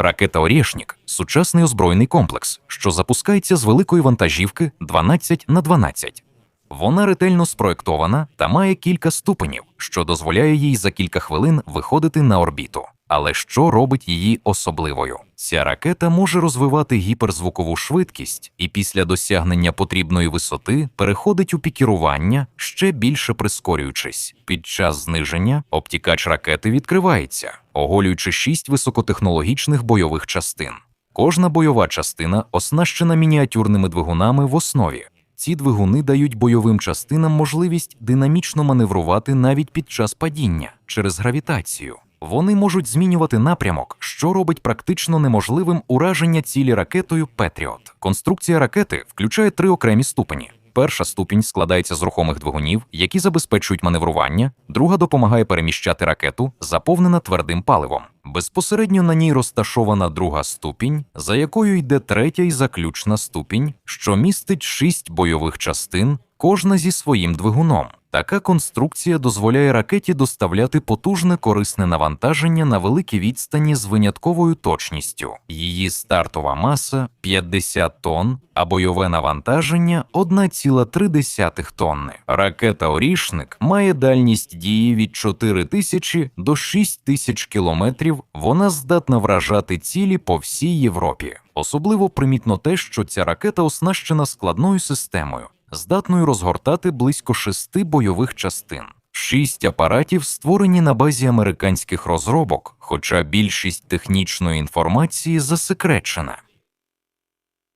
Ракета Орєшнік сучасний озброєний комплекс, що запускається з великої вантажівки 12 на 12. Вона ретельно спроєктована та має кілька ступенів, що дозволяє їй за кілька хвилин виходити на орбіту. Але що робить її особливою? Ця ракета може розвивати гіперзвукову швидкість і після досягнення потрібної висоти переходить у пікірування, ще більше прискорюючись. Під час зниження обтікач ракети відкривається, оголюючи шість високотехнологічних бойових частин. Кожна бойова частина оснащена мініатюрними двигунами в основі. Ці двигуни дають бойовим частинам можливість динамічно маневрувати навіть під час падіння через гравітацію. Вони можуть змінювати напрямок, що робить практично неможливим ураження цілі ракетою Петріот. Конструкція ракети включає три окремі ступені. Перша ступінь складається з рухомих двигунів, які забезпечують маневрування, друга допомагає переміщати ракету, заповнена твердим паливом. Безпосередньо на ній розташована друга ступінь, за якою йде третя і заключна ступінь, що містить шість бойових частин, кожна зі своїм двигуном. Така конструкція дозволяє ракеті доставляти потужне корисне навантаження на великій відстані з винятковою точністю. Її стартова маса 50 тонн, а бойове навантаження 1,3 тонни. Ракета Орішник має дальність дії від 4 тисячі до 6 тисяч кілометрів. Вона здатна вражати цілі по всій Європі. Особливо примітно те, що ця ракета оснащена складною системою здатною розгортати близько шести бойових частин. Шість апаратів створені на базі американських розробок, хоча більшість технічної інформації засекречена.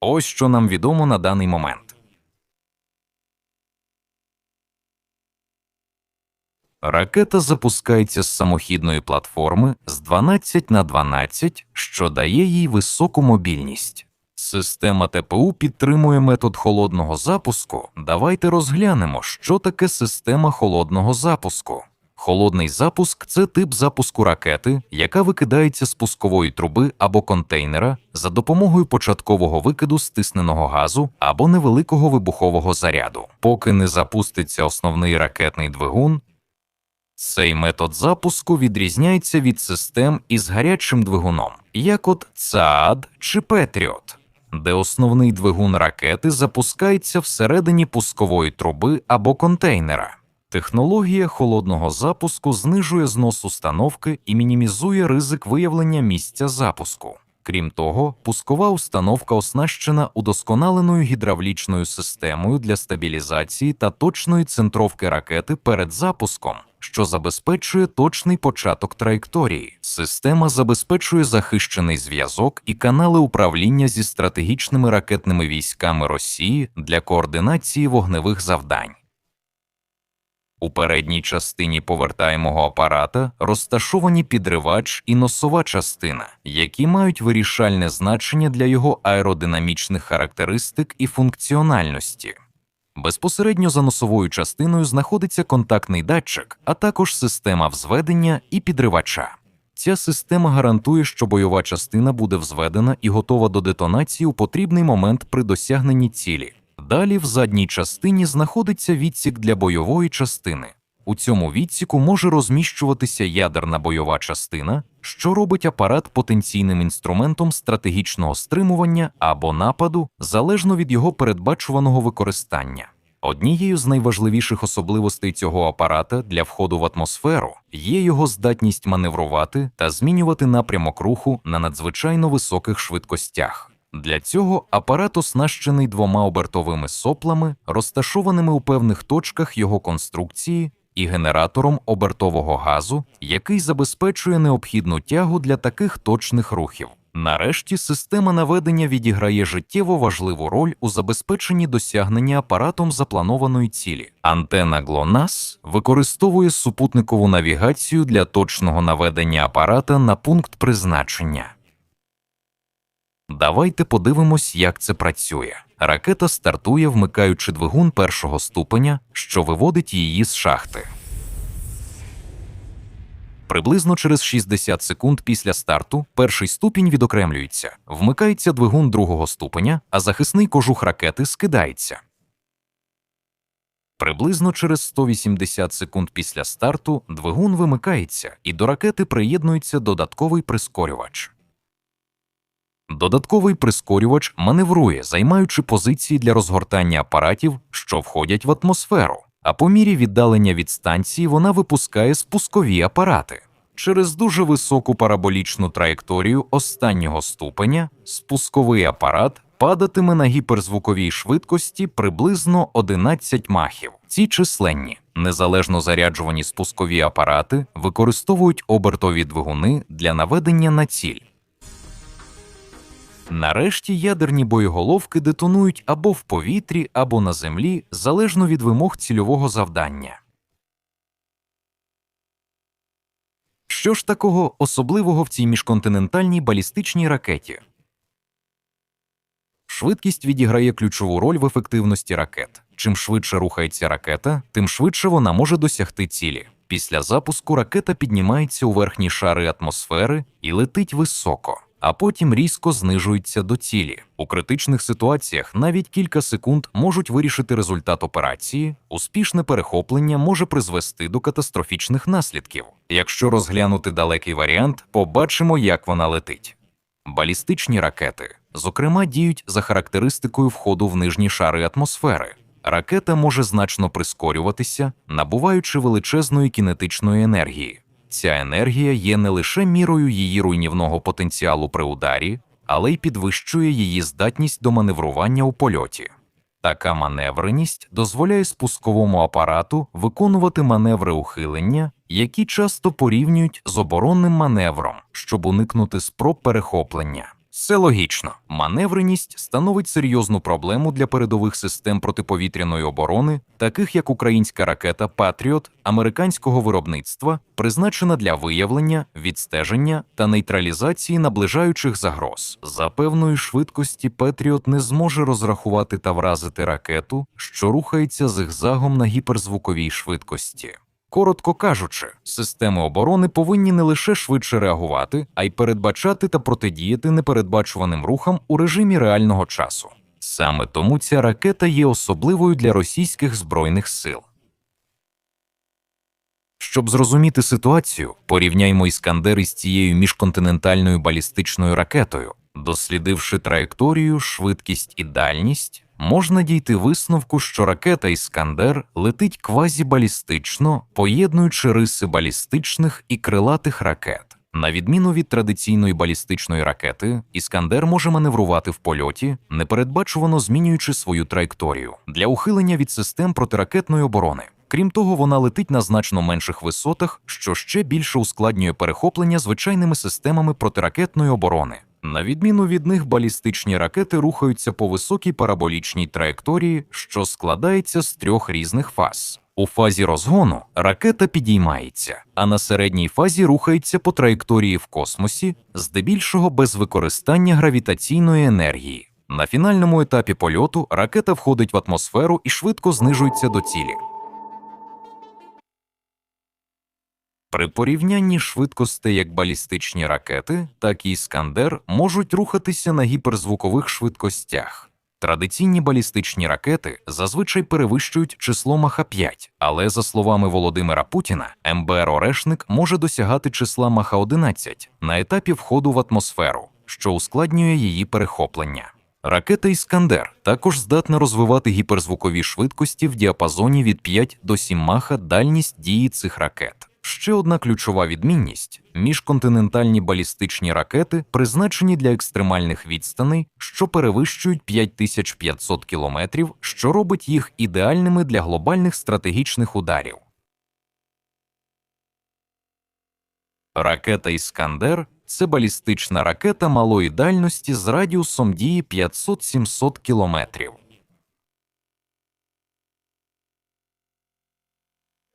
Ось що нам відомо на даний момент. Ракета запускається з самохідної платформи з 12 на 12, що дає їй високу мобільність. Система ТПУ підтримує метод холодного запуску. Давайте розглянемо, що таке система холодного запуску. Холодний запуск це тип запуску ракети, яка викидається з пускової труби або контейнера за допомогою початкового викиду стисненого газу або невеликого вибухового заряду. Поки не запуститься основний ракетний двигун, цей метод запуску відрізняється від систем із гарячим двигуном, як от ЦААД чи Петріот де основний двигун ракети запускається всередині пускової труби або контейнера. Технологія холодного запуску знижує знос установки і мінімізує ризик виявлення місця запуску. Крім того, пускова установка оснащена удосконаленою гідравлічною системою для стабілізації та точної центровки ракети перед запуском, що забезпечує точний початок траєкторії. Система забезпечує захищений зв'язок і канали управління зі стратегічними ракетними військами Росії для координації вогневих завдань. У передній частині повертаємого апарата розташовані підривач і носова частина, які мають вирішальне значення для його аеродинамічних характеристик і функціональності. Безпосередньо за носовою частиною знаходиться контактний датчик, а також система взведення і підривача. Ця система гарантує, що бойова частина буде взведена і готова до детонації у потрібний момент при досягненні цілі. Далі в задній частині знаходиться відсік для бойової частини. У цьому відсіку може розміщуватися ядерна бойова частина, що робить апарат потенційним інструментом стратегічного стримування або нападу залежно від його передбачуваного використання. Однією з найважливіших особливостей цього апарата для входу в атмосферу є його здатність маневрувати та змінювати напрямок руху на надзвичайно високих швидкостях. Для цього апарат оснащений двома обертовими соплами, розташованими у певних точках його конструкції, і генератором обертового газу, який забезпечує необхідну тягу для таких точних рухів. Нарешті система наведення відіграє життєво важливу роль у забезпеченні досягнення апаратом запланованої цілі. Антена GLONASS використовує супутникову навігацію для точного наведення апарата на пункт призначення. Давайте подивимось, як це працює. Ракета стартує, вмикаючи двигун першого ступеня, що виводить її з шахти. Приблизно через 60 секунд після старту перший ступінь відокремлюється, вмикається двигун другого ступеня, а захисний кожух ракети скидається. Приблизно через 180 секунд після старту двигун вимикається і до ракети приєднується додатковий прискорювач. Додатковий прискорювач маневрує, займаючи позиції для розгортання апаратів, що входять в атмосферу. А по мірі віддалення від станції вона випускає спускові апарати. Через дуже високу параболічну траєкторію останнього ступеня спусковий апарат падатиме на гіперзвуковій швидкості приблизно 11 махів. Ці численні, незалежно заряджувані спускові апарати використовують обертові двигуни для наведення на ціль. Нарешті ядерні боєголовки детонують або в повітрі, або на землі, залежно від вимог цільового завдання. Що ж такого особливого в цій міжконтинентальній балістичній ракеті? Швидкість відіграє ключову роль в ефективності ракет. Чим швидше рухається ракета, тим швидше вона може досягти цілі. Після запуску ракета піднімається у верхні шари атмосфери і летить високо, а потім різко знижується до цілі. У критичних ситуаціях навіть кілька секунд можуть вирішити результат операції. Успішне перехоплення може призвести до катастрофічних наслідків. Якщо розглянути далекий варіант, побачимо, як вона летить. Балістичні ракети, зокрема, діють за характеристикою входу в нижні шари атмосфери. Ракета може значно прискорюватися, набуваючи величезної кінетичної енергії. Ця енергія є не лише мірою її руйнівного потенціалу при ударі, але й підвищує її здатність до маневрування у польоті. Така маневреність дозволяє спусковому апарату виконувати маневри ухилення, які часто порівнюють з оборонним маневром, щоб уникнути спроб перехоплення. Все логічно. Маневреність становить серйозну проблему для передових систем протиповітряної оборони, таких як українська ракета Патріот американського виробництва, призначена для виявлення, відстеження та нейтралізації наближаючих загроз. За певної швидкості Патріот не зможе розрахувати та вразити ракету, що рухається зигзагом на гіперзвуковій швидкості. Коротко кажучи, системи оборони повинні не лише швидше реагувати, а й передбачати та протидіяти непередбачуваним рухам у режимі реального часу. Саме тому ця ракета є особливою для російських збройних сил. Щоб зрозуміти ситуацію, порівняймо іскандер із цією міжконтинентальною балістичною ракетою. Дослідивши траєкторію, швидкість і дальність, можна дійти висновку, що ракета Іскандер летить квазібалістично, поєднуючи риси балістичних і крилатих ракет. На відміну від традиційної балістичної ракети, Іскандер може маневрувати в польоті, непередбачувано змінюючи свою траєкторію для ухилення від систем протиракетної оборони. Крім того, вона летить на значно менших висотах, що ще більше ускладнює перехоплення звичайними системами протиракетної оборони. На відміну від них, балістичні ракети рухаються по високій параболічній траєкторії, що складається з трьох різних фаз. У фазі розгону ракета підіймається, а на середній фазі рухається по траєкторії в космосі, здебільшого без використання гравітаційної енергії. На фінальному етапі польоту ракета входить в атмосферу і швидко знижується до цілі. При порівнянні швидкостей як балістичні ракети, так і Іскандер можуть рухатися на гіперзвукових швидкостях. Традиційні балістичні ракети зазвичай перевищують число Маха 5, але за словами Володимира Путіна, МБР Орешник може досягати числа Маха 11 на етапі входу в атмосферу, що ускладнює її перехоплення. Ракета Іскандер також здатна розвивати гіперзвукові швидкості в діапазоні від 5 до 7 маха дальність дії цих ракет. Ще одна ключова відмінність: міжконтинентальні балістичні ракети призначені для екстремальних відстаней, що перевищують 5500 кілометрів, що робить їх ідеальними для глобальних стратегічних ударів. Ракета Іскандер це балістична ракета малої дальності з радіусом дії 500-700 кілометрів.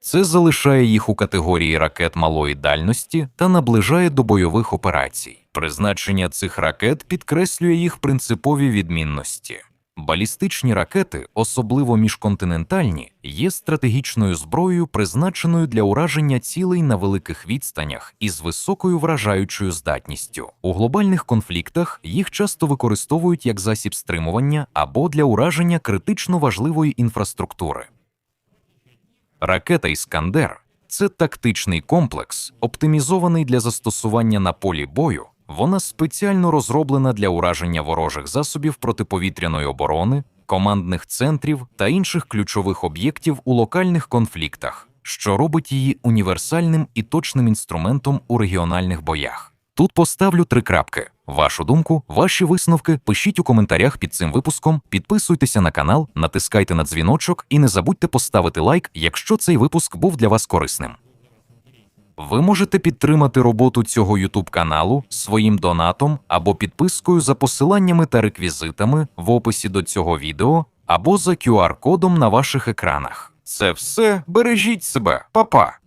Це залишає їх у категорії ракет малої дальності та наближає до бойових операцій. Призначення цих ракет підкреслює їх принципові відмінності. Балістичні ракети, особливо міжконтинентальні, є стратегічною зброєю, призначеною для ураження цілей на великих відстанях із високою вражаючою здатністю. У глобальних конфліктах їх часто використовують як засіб стримування або для ураження критично важливої інфраструктури. Ракета Іскандер це тактичний комплекс, оптимізований для застосування на полі бою Вона спеціально розроблена для ураження ворожих засобів протиповітряної оборони, командних центрів та інших ключових об'єктів у локальних конфліктах, що робить її універсальним і точним інструментом у регіональних боях. Тут поставлю три крапки. Вашу думку, ваші висновки пишіть у коментарях під цим випуском, підписуйтеся на канал, натискайте на дзвіночок і не забудьте поставити лайк, якщо цей випуск був для вас корисним. Ви можете підтримати роботу цього YouTube каналу своїм донатом або підпискою за посиланнями та реквізитами в описі до цього відео або за QR-кодом на ваших екранах. Це все бережіть себе, Па-па!